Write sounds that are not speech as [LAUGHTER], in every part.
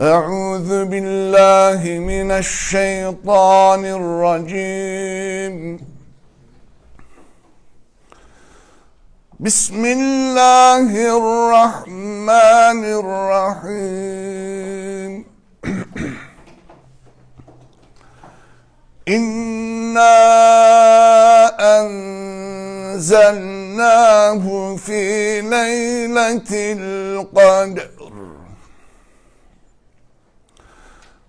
أعوذ بالله من الشيطان الرجيم. بسم الله الرحمن الرحيم. [CLEARS THROAT] إنا أنزلناه في ليلة القدر.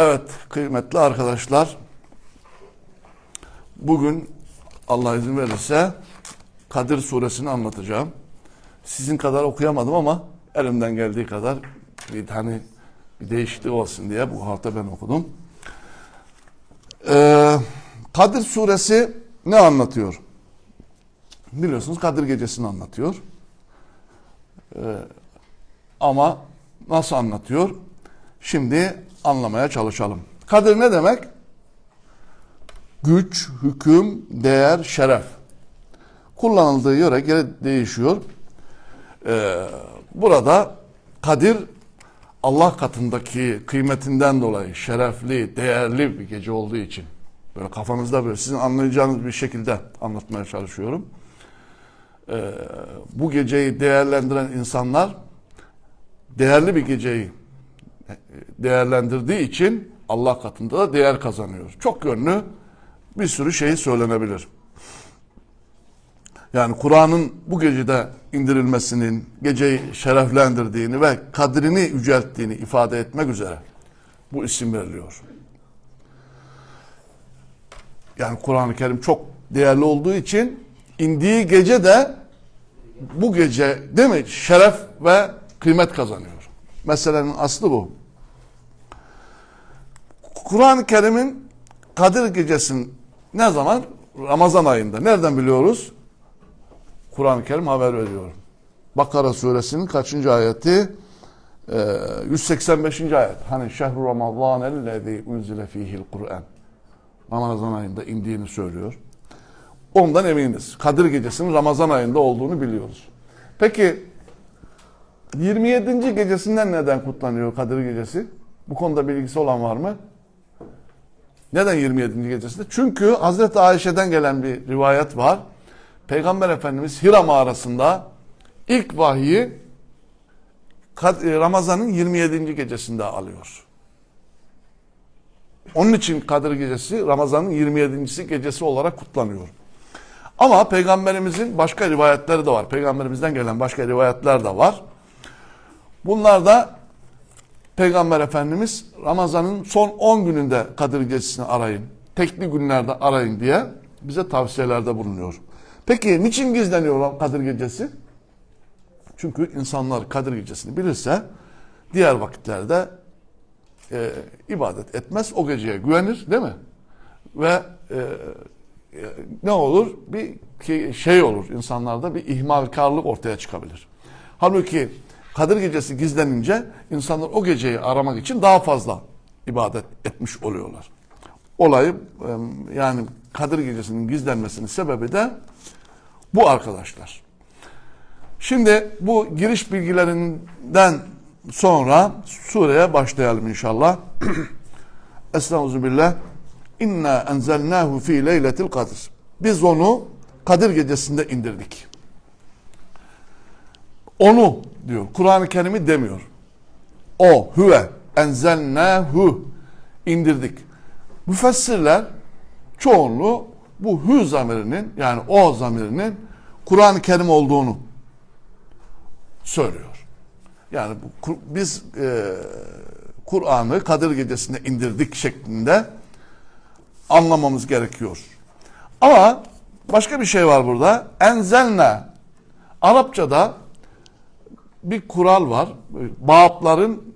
Evet kıymetli arkadaşlar bugün Allah izin verirse Kadir suresini anlatacağım. Sizin kadar okuyamadım ama elimden geldiği kadar bir hani bir değişiklik olsun diye bu hafta ben okudum. Ee, Kadir suresi ne anlatıyor? Biliyorsunuz Kadir gecesini anlatıyor. Ee, ama nasıl anlatıyor? Şimdi anlamaya çalışalım. Kadir ne demek? Güç, hüküm, değer, şeref. Kullanıldığı yere göre değişiyor. Ee, burada Kadir Allah katındaki kıymetinden dolayı şerefli, değerli bir gece olduğu için böyle kafanızda böyle sizin anlayacağınız bir şekilde anlatmaya çalışıyorum. Ee, bu geceyi değerlendiren insanlar değerli bir geceyi değerlendirdiği için Allah katında da değer kazanıyor. Çok yönlü bir sürü şey söylenebilir. Yani Kur'an'ın bu gecede indirilmesinin geceyi şereflendirdiğini ve kadrini yücelttiğini ifade etmek üzere bu isim veriliyor. Yani Kur'an-ı Kerim çok değerli olduğu için indiği gece de bu gece değil mi şeref ve kıymet kazanıyor. Meselenin aslı bu. Kur'an-ı Kerim'in Kadir Gecesi'nin ne zaman? Ramazan ayında. Nereden biliyoruz? Kur'an-ı Kerim haber veriyor. Bakara suresinin kaçıncı ayeti? Ee, 185. ayet. Hani şehru ramazan ellezî unzile fîhil Kur'an. Ramazan ayında indiğini söylüyor. Ondan eminiz. Kadir Gecesi'nin Ramazan ayında olduğunu biliyoruz. Peki 27. gecesinden neden kutlanıyor Kadir Gecesi? Bu konuda bilgisi olan var mı? Neden 27. gecesinde? Çünkü Hazreti Ayşe'den gelen bir rivayet var. Peygamber Efendimiz Hira mağarasında ilk vahyi Ramazan'ın 27. gecesinde alıyor. Onun için Kadir Gecesi Ramazan'ın 27. gecesi olarak kutlanıyor. Ama Peygamberimizin başka rivayetleri de var. Peygamberimizden gelen başka rivayetler de var. Bunlar da Peygamber Efendimiz Ramazan'ın son 10 gününde Kadir Gecesi'ni arayın. Tekli günlerde arayın diye bize tavsiyelerde bulunuyor. Peki niçin gizleniyor Kadir Gecesi? Çünkü insanlar Kadir Gecesi'ni bilirse diğer vakitlerde e, ibadet etmez. O geceye güvenir değil mi? Ve e, ne olur? Bir şey olur. insanlarda bir ihmalkarlık ortaya çıkabilir. Halbuki Kadir Gecesi gizlenince insanlar o geceyi aramak için daha fazla ibadet etmiş oluyorlar. Olayı yani Kadir Gecesi'nin gizlenmesinin sebebi de bu arkadaşlar. Şimdi bu giriş bilgilerinden sonra sureye başlayalım inşallah. [CLEARS THROAT] Estağfirullah. İnna enzelnahu fi leyletil kadir. Biz onu Kadir gecesinde indirdik. Onu diyor. Kur'an-ı Kerim'i demiyor. O, huve, enzelnahu indirdik. Müfessirler çoğunluğu bu hü zamirinin yani o zamirinin Kur'an-ı Kerim olduğunu söylüyor. Yani bu, biz e, Kur'an'ı Kadir Gecesi'nde indirdik şeklinde anlamamız gerekiyor. Ama başka bir şey var burada. Enzelne Arapçada bir kural var. Bağıtların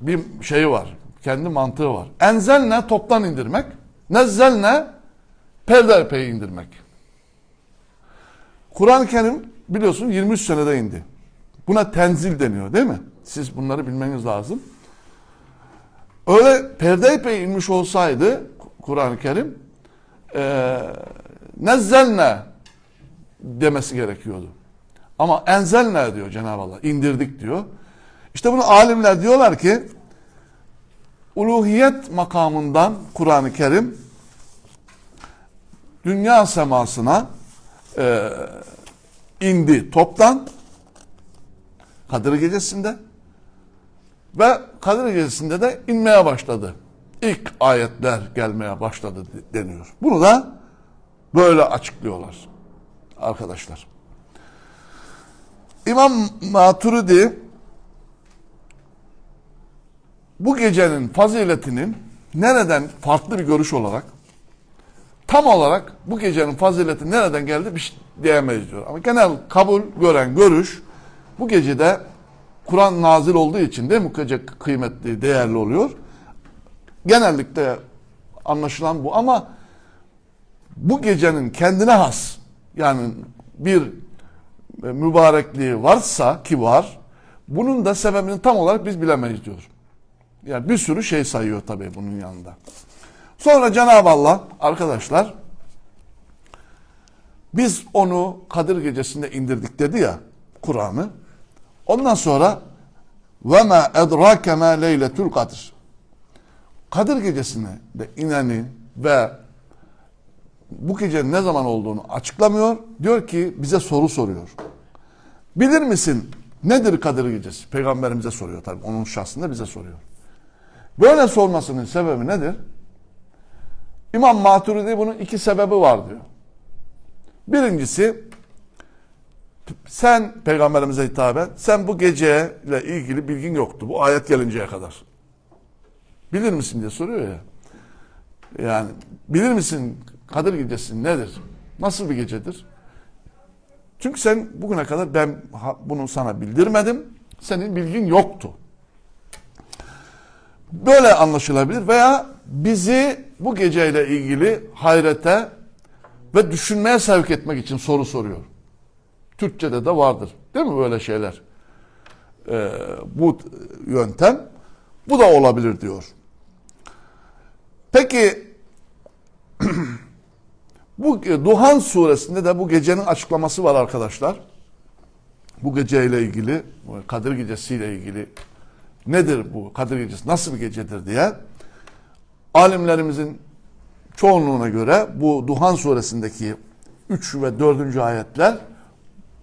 bir şeyi var. Kendi mantığı var. Enzelne toptan indirmek. Nezzelne peyderpey indirmek. Kur'an-ı Kerim biliyorsun 23 senede indi. Buna tenzil deniyor değil mi? Siz bunları bilmeniz lazım. Öyle perdeypey inmiş olsaydı Kur'an-ı Kerim e, nezzelne demesi gerekiyordu. Ama enzelne diyor Cenab-ı Allah. indirdik diyor. İşte bunu alimler diyorlar ki uluhiyet makamından Kur'an-ı Kerim dünya semasına e, indi toptan Kadir Gecesi'nde ve Kadir Gecesi'nde de inmeye başladı. İlk ayetler gelmeye başladı deniyor. Bunu da böyle açıklıyorlar arkadaşlar. İmam Maturidi bu gecenin faziletinin nereden farklı bir görüş olarak tam olarak bu gecenin fazileti nereden geldi bir şey diyemeyiz diyor. Ama genel kabul gören görüş bu gecede Kur'an nazil olduğu için de bu gece kıymetli, değerli oluyor. Genellikle anlaşılan bu ama bu gecenin kendine has yani bir mübarekliği varsa ki var bunun da sebebini tam olarak biz bilemeyiz diyor. Yani bir sürü şey sayıyor tabii bunun yanında. Sonra Cenab-ı Allah arkadaşlar biz onu Kadir Gecesi'nde indirdik dedi ya Kur'an'ı. Ondan sonra ve ma edrake ma leyletul kadir. Kadir Gecesi'ne de ineni ve bu gecenin ne zaman olduğunu açıklamıyor. Diyor ki bize soru soruyor. Bilir misin nedir Kadir Gecesi? Peygamberimize soruyor tabii. Onun şahsında bize soruyor. Böyle sormasının sebebi nedir? İmam Maturidi bunun iki sebebi var diyor. Birincisi sen peygamberimize hitaben sen bu geceyle ilgili bilgin yoktu bu ayet gelinceye kadar. Bilir misin diye soruyor ya. Yani bilir misin Kadir Gecesi nedir? Nasıl bir gecedir? Çünkü sen bugüne kadar ben bunu sana bildirmedim. Senin bilgin yoktu. Böyle anlaşılabilir veya bizi bu geceyle ilgili hayrete ve düşünmeye sevk etmek için soru soruyor. Türkçe'de de vardır. Değil mi böyle şeyler? Ee, bu yöntem. Bu da olabilir diyor. Peki bu Duhan suresinde de bu gecenin açıklaması var arkadaşlar. Bu geceyle ilgili, Kadir gecesiyle ilgili nedir bu Kadir gecesi, nasıl bir gecedir diye alimlerimizin çoğunluğuna göre bu Duhan suresindeki 3 ve 4. ayetler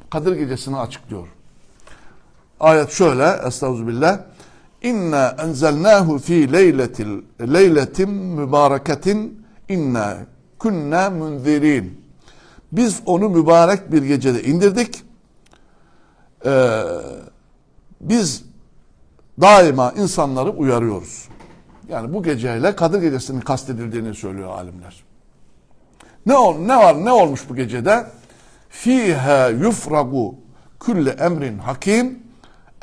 Kadir gecesini açıklıyor. Ayet şöyle, estağfirullah. İnna enzelnahu fi leyletil leyletin mübareketin inna kunna munzirin. Biz onu mübarek bir gecede indirdik. Ee, biz daima insanları uyarıyoruz. Yani bu geceyle Kadir Gecesi'nin kastedildiğini söylüyor alimler. Ne ol, ne var ne olmuş bu gecede? Fiha yufragu kulli emrin hakim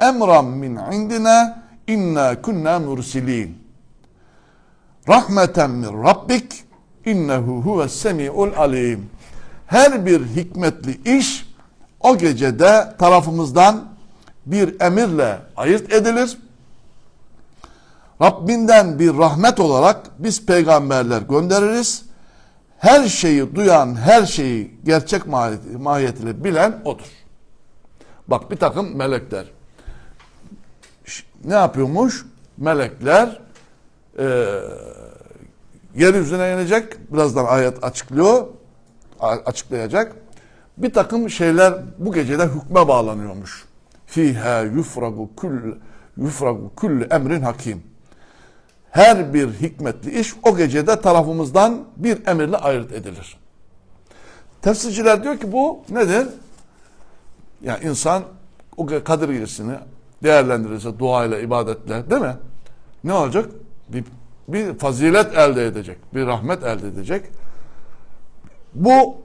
emran min indina inna kunna mursilin. Rahmeten min rabbik innehu huves semiul alim. Her bir hikmetli iş o gecede tarafımızdan bir emirle ayırt edilir. Rabbinden bir rahmet olarak biz peygamberler göndeririz. Her şeyi duyan, her şeyi gerçek mahiyetiyle bilen odur. Bak bir takım melekler. Ne yapıyormuş? Melekler e, yeryüzüne inecek. Birazdan ayet açıklıyor. Açıklayacak. Bir takım şeyler bu gecede hükme bağlanıyormuş. Fiha yufragu kull yufragu kullu emrin hakim. Her bir hikmetli iş o gecede tarafımızdan bir emirle ayırt edilir. Tefsirciler diyor ki bu nedir? Yani insan o Kadir Gecesi'ni değerlendirirse duayla, ibadetle değil mi? Ne olacak? Bir, bir fazilet elde edecek, bir rahmet elde edecek. Bu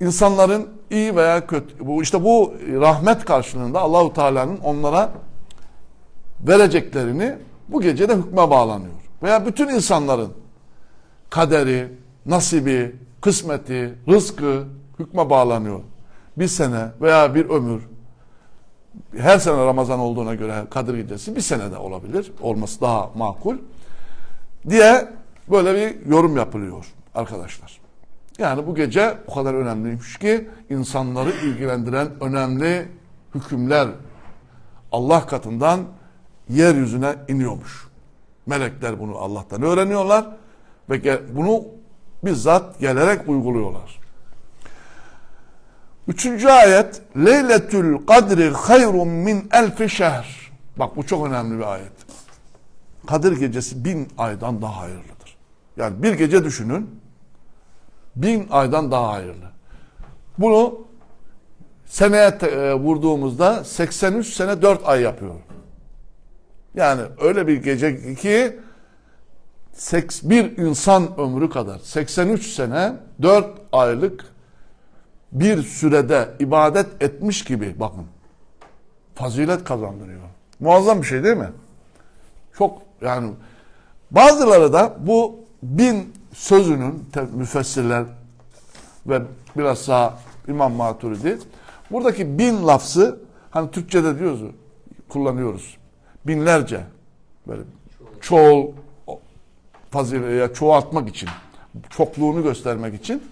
insanların iyi veya kötü bu işte bu rahmet karşılığında Allahu Teala'nın onlara vereceklerini bu gecede hükme bağlanıyor. Veya bütün insanların kaderi, nasibi, kısmeti, rızkı hükme bağlanıyor. Bir sene veya bir ömür her sene Ramazan olduğuna göre Kadir Gecesi bir sene de olabilir. Olması daha makul. Diye böyle bir yorum yapılıyor arkadaşlar. Yani bu gece o kadar önemliymiş ki insanları ilgilendiren önemli hükümler Allah katından yeryüzüne iniyormuş. Melekler bunu Allah'tan öğreniyorlar ve bunu bizzat gelerek uyguluyorlar. Üçüncü ayet Leyletül kadri hayrun min elfi şehr. Bak bu çok önemli bir ayet. Kadir gecesi bin aydan daha hayırlıdır. Yani bir gece düşünün bin aydan daha hayırlı. Bunu seneye e, vurduğumuzda 83 sene 4 ay yapıyor. Yani öyle bir gece ki bir insan ömrü kadar 83 sene 4 aylık bir sürede ibadet etmiş gibi bakın. Fazilet kazandırıyor. Muazzam bir şey değil mi? Çok yani bazıları da bu bin sözünün müfessirler ve biraz daha İmam Maturidi buradaki bin lafzı hani Türkçe'de diyoruz kullanıyoruz. Binlerce böyle çoğul fazilet ya çoğaltmak için çokluğunu göstermek için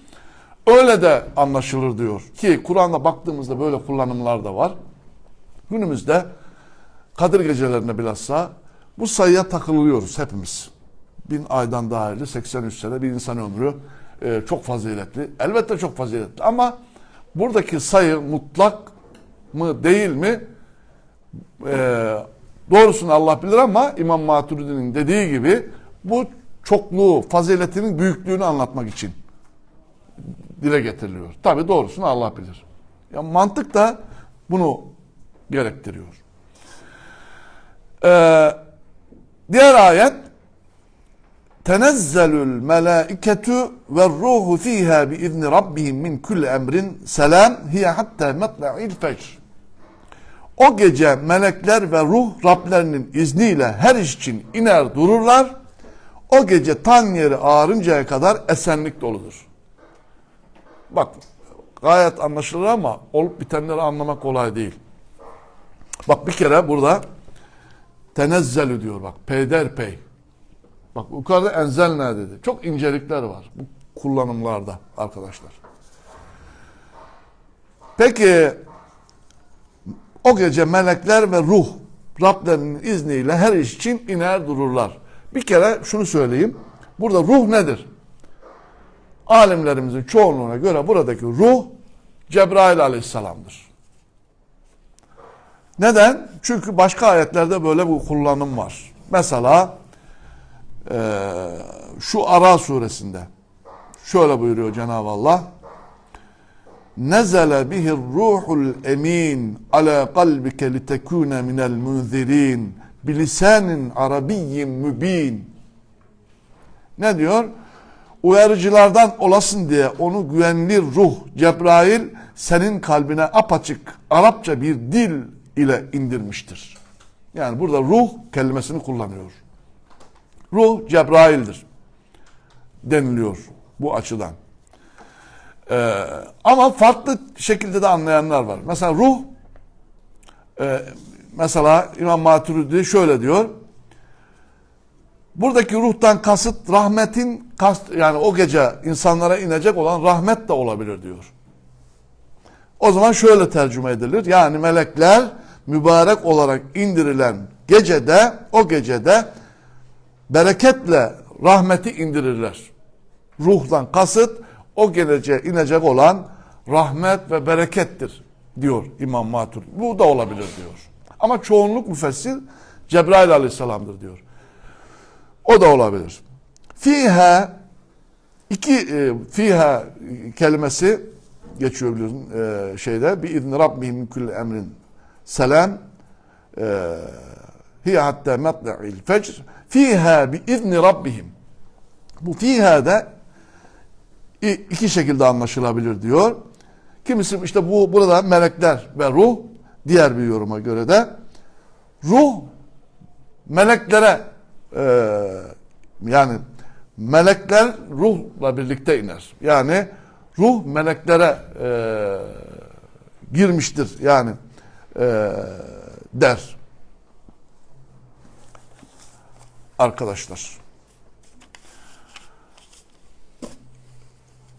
öyle de anlaşılır diyor ki Kur'an'da baktığımızda böyle kullanımlar da var. Günümüzde Kadir gecelerine bilhassa bu sayıya takılıyoruz hepimiz. Bin aydan hayırlı 83 sene bir insan ömrü e, çok faziletli. Elbette çok faziletli ama buradaki sayı mutlak mı değil mi e, doğrusunu Allah bilir ama İmam Maturidi'nin dediği gibi bu çokluğu, faziletinin büyüklüğünü anlatmak için dile getiriliyor. Tabi doğrusunu Allah bilir. Ya mantık da bunu gerektiriyor. Ee, diğer ayet tenezzelül melâiketu ve ruhu fîhâ bi izni rabbihim min kulli emrin selam hiye hatta matla'il fecr. O gece melekler ve ruh Rablerinin izniyle her iş için iner dururlar. O gece tan yeri ağarıncaya kadar esenlik doludur. Bak gayet anlaşılır ama olup bitenleri anlamak kolay değil. Bak bir kere burada tenezzelü diyor bak peyderpey. Bak yukarıda enzelne dedi. Çok incelikler var bu kullanımlarda arkadaşlar. Peki o gece melekler ve ruh Rablerinin izniyle her iş için iner dururlar. Bir kere şunu söyleyeyim. Burada ruh nedir? Alimlerimizin çoğunluğuna göre buradaki ruh Cebrail aleyhisselamdır. Neden? Çünkü başka ayetlerde böyle bir kullanım var. Mesela eee, şu Ara suresinde şöyle buyuruyor Cenab-ı Allah. Nezele bihir ruhul emin ala kalbike litekune minel munzirin bilisanin arabiyyin mübin. Ne diyor? Uyarıcılardan olasın diye onu güvenli ruh Cebrail senin kalbine apaçık Arapça bir dil ile indirmiştir. Yani burada ruh kelimesini kullanıyor. Ruh Cebrail'dir deniliyor bu açıdan. Ee, ama farklı şekilde de anlayanlar var. Mesela ruh e, mesela İmam Maturidi şöyle diyor. Buradaki ruhtan kasıt rahmetin kast yani o gece insanlara inecek olan rahmet de olabilir diyor. O zaman şöyle tercüme edilir. Yani melekler mübarek olarak indirilen gecede o gecede bereketle rahmeti indirirler. Ruhdan kasıt o geleceğe inecek olan rahmet ve berekettir diyor İmam Matur. Bu da olabilir diyor. Ama çoğunluk müfessir Cebrail aleyhisselamdır diyor. O da olabilir. Fiha iki e, fiha kelimesi geçiyor biliyorsun e, şeyde bir izni rabbihim kulli emrin selam e, hiye hatta matla'il fecr fiha bi izni rabbihim. Bu fiha da iki şekilde anlaşılabilir diyor. Kimisi işte bu burada melekler ve ruh diğer bir yoruma göre de ruh meleklere e, yani melekler ruhla birlikte iner. Yani ruh meleklere e, girmiştir yani e, der. Arkadaşlar.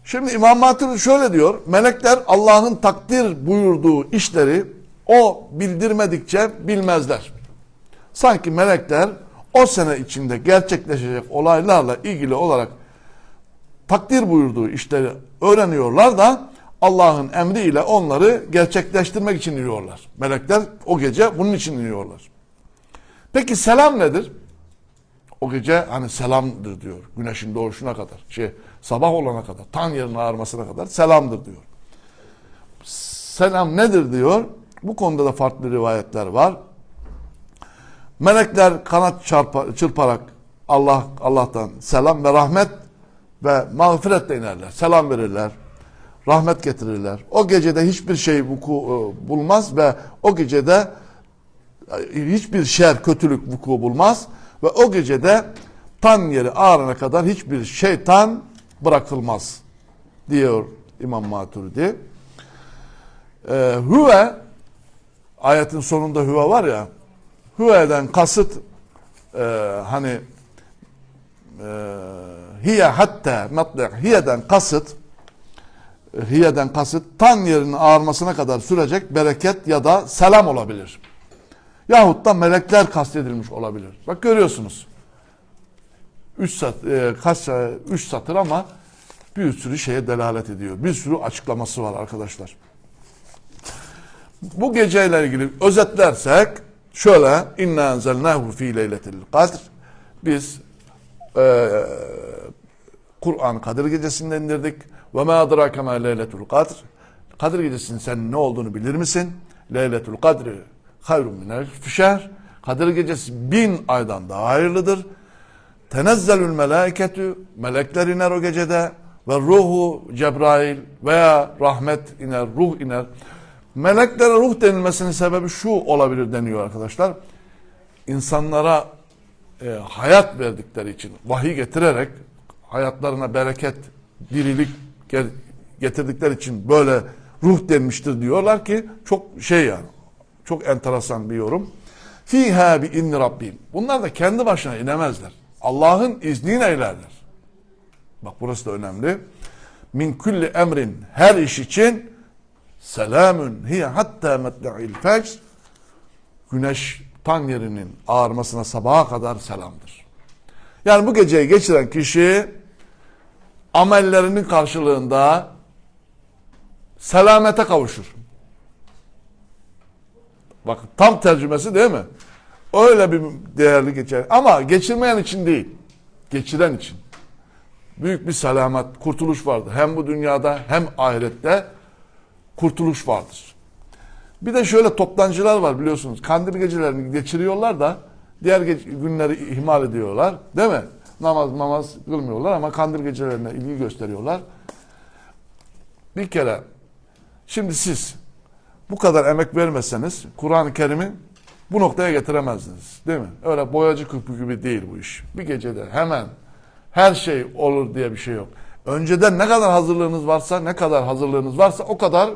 Şimdi İmam Maturidi şöyle diyor. Melekler Allah'ın takdir buyurduğu işleri o bildirmedikçe bilmezler. Sanki melekler o sene içinde gerçekleşecek olaylarla ilgili olarak takdir buyurduğu işleri öğreniyorlar da Allah'ın emriyle onları gerçekleştirmek için iniyorlar. Melekler o gece bunun için iniyorlar. Peki selam nedir? O gece hani selamdır diyor. Güneşin doğuşuna kadar. Şey sabah olana kadar. Tan yerin ağarmasına kadar selamdır diyor. Selam nedir diyor. Bu konuda da farklı rivayetler var. Melekler kanat çarpa, çırparak Allah Allah'tan selam ve rahmet ve mağfiretle inerler. Selam verirler. Rahmet getirirler. O gecede hiçbir şey vuku e, bulmaz ve o gecede e, hiçbir şer, kötülük vuku bulmaz ve o gecede tan yeri ağrına kadar hiçbir şeytan bırakılmaz diyor İmam Maturidi. Ee, hüve ayetin sonunda hüve var ya hüveden kasıt e, hani e, hiye hatta matla hiyeden kasıt hiyeden kasıt tan yerinin ağarmasına kadar sürecek bereket ya da selam olabilir. Yahut da melekler kastedilmiş olabilir. Bak görüyorsunuz. Üç sat, e, kaç üç satır ama bir sürü şeye delalet ediyor. Bir sürü açıklaması var arkadaşlar. Bu geceyle ilgili özetlersek şöyle inna enzelnahu fi leyletil kadr biz e, Kur'an Kadir gecesinde indirdik ve ma adrake ma leyletul kadr Kadir gecesinin sen ne olduğunu bilir misin? Leyletul kadri hayrun minel şehr Kadir gecesi bin aydan daha hayırlıdır. Tenezzelül melâiketü melekler iner o gecede ve ruhu Cebrail veya rahmet iner, ruh iner. Meleklere ruh denilmesinin sebebi şu olabilir deniyor arkadaşlar. İnsanlara e, hayat verdikleri için vahiy getirerek hayatlarına bereket, dirilik getirdikleri için böyle ruh denmiştir diyorlar ki çok şey yani çok enteresan bir yorum. Fiha bi inni rabbim. Bunlar da kendi başına inemezler. Allah'ın izniyle ilerler. Bak burası da önemli. Min kulli emrin her iş için selamun hiye hatta metla'il fecr güneş tan yerinin ağarmasına sabaha kadar selamdır. Yani bu geceyi geçiren kişi amellerinin karşılığında selamete kavuşur. Bak tam tercümesi değil mi? Öyle bir değerli geçer. Ama geçirmeyen için değil. Geçiren için. Büyük bir selamet, kurtuluş vardır. Hem bu dünyada hem ahirette kurtuluş vardır. Bir de şöyle toptancılar var biliyorsunuz. Kandil gecelerini geçiriyorlar da diğer günleri ihmal ediyorlar. Değil mi? Namaz namaz kılmıyorlar ama kandil gecelerine ilgi gösteriyorlar. Bir kere şimdi siz bu kadar emek vermeseniz Kur'an-ı Kerim'i bu noktaya getiremezdiniz. Değil mi? Öyle boyacı küpü gibi değil bu iş. Bir gecede hemen her şey olur diye bir şey yok. Önceden ne kadar hazırlığınız varsa, ne kadar hazırlığınız varsa o kadar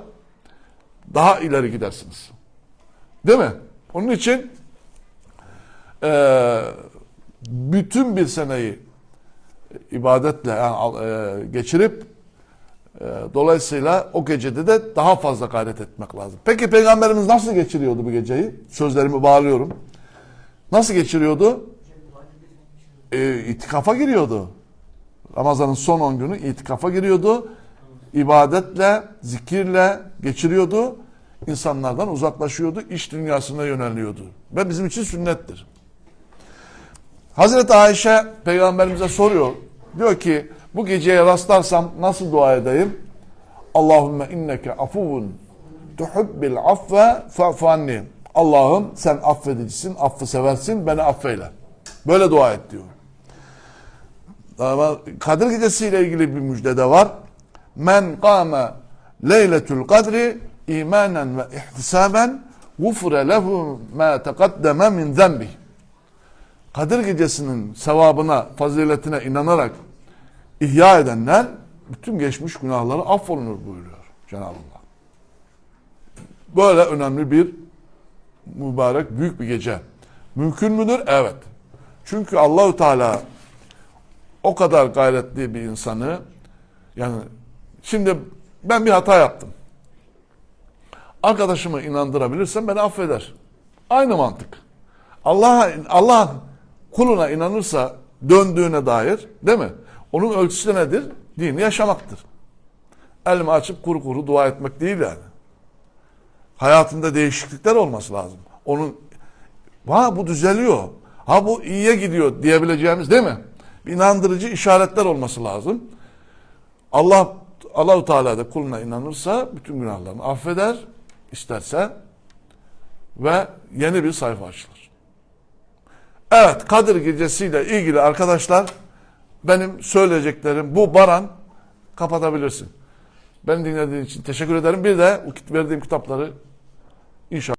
daha ileri gidersiniz. Değil mi? Onun için eee, bütün bir seneyi ibadetle yani, eee, geçirip eee, dolayısıyla o gecede de daha fazla gayret etmek lazım. Peki Peygamberimiz nasıl geçiriyordu bu geceyi? Sözlerimi bağlıyorum. Nasıl geçiriyordu? E, itikafa giriyordu. Ramazan'ın son 10 günü itikafa giriyordu. İbadetle, zikirle geçiriyordu. İnsanlardan uzaklaşıyordu. iş dünyasına yöneliyordu. Ve bizim için sünnettir. Hazreti Ayşe peygamberimize soruyor. Diyor ki bu geceye rastlarsam nasıl dua edeyim? Allahümme inneke afuvun tuhubbil affe fa'fu anni. Allah'ım sen affedicisin, affı seversin, beni affeyle. Böyle dua et diyor. Kadir Gecesi ile ilgili bir müjde de var. Men kâme leyletül kadri imanen ve ihtisaben gufre lehu ma teqaddeme min zenbih. Kadir Gecesi'nin sevabına, faziletine inanarak ihya edenler bütün geçmiş günahları affolunur buyuruyor Cenab-ı Allah. Böyle önemli bir mübarek büyük bir gece. Mümkün müdür? Evet. Çünkü Allahu Teala o kadar gayretli bir insanı yani şimdi ben bir hata yaptım. Arkadaşımı inandırabilirsem beni affeder. Aynı mantık. Allah Allah kuluna inanırsa döndüğüne dair değil mi? Onun ölçüsü nedir? Dini yaşamaktır. Elimi açıp kuru kuru dua etmek değil yani. Hayatında değişiklikler olması lazım. Onun ha bu düzeliyor. Ha bu iyiye gidiyor diyebileceğimiz değil mi? İnandırıcı işaretler olması lazım. Allah Allahu Teala da kuluna inanırsa bütün günahlarını affeder isterse ve yeni bir sayfa açılır. Evet Kadir Gecesi'yle ilgili arkadaşlar benim söyleyeceklerim bu Baran kapatabilirsin. Beni dinlediğin için teşekkür ederim. Bir de verdiğim kitapları inşallah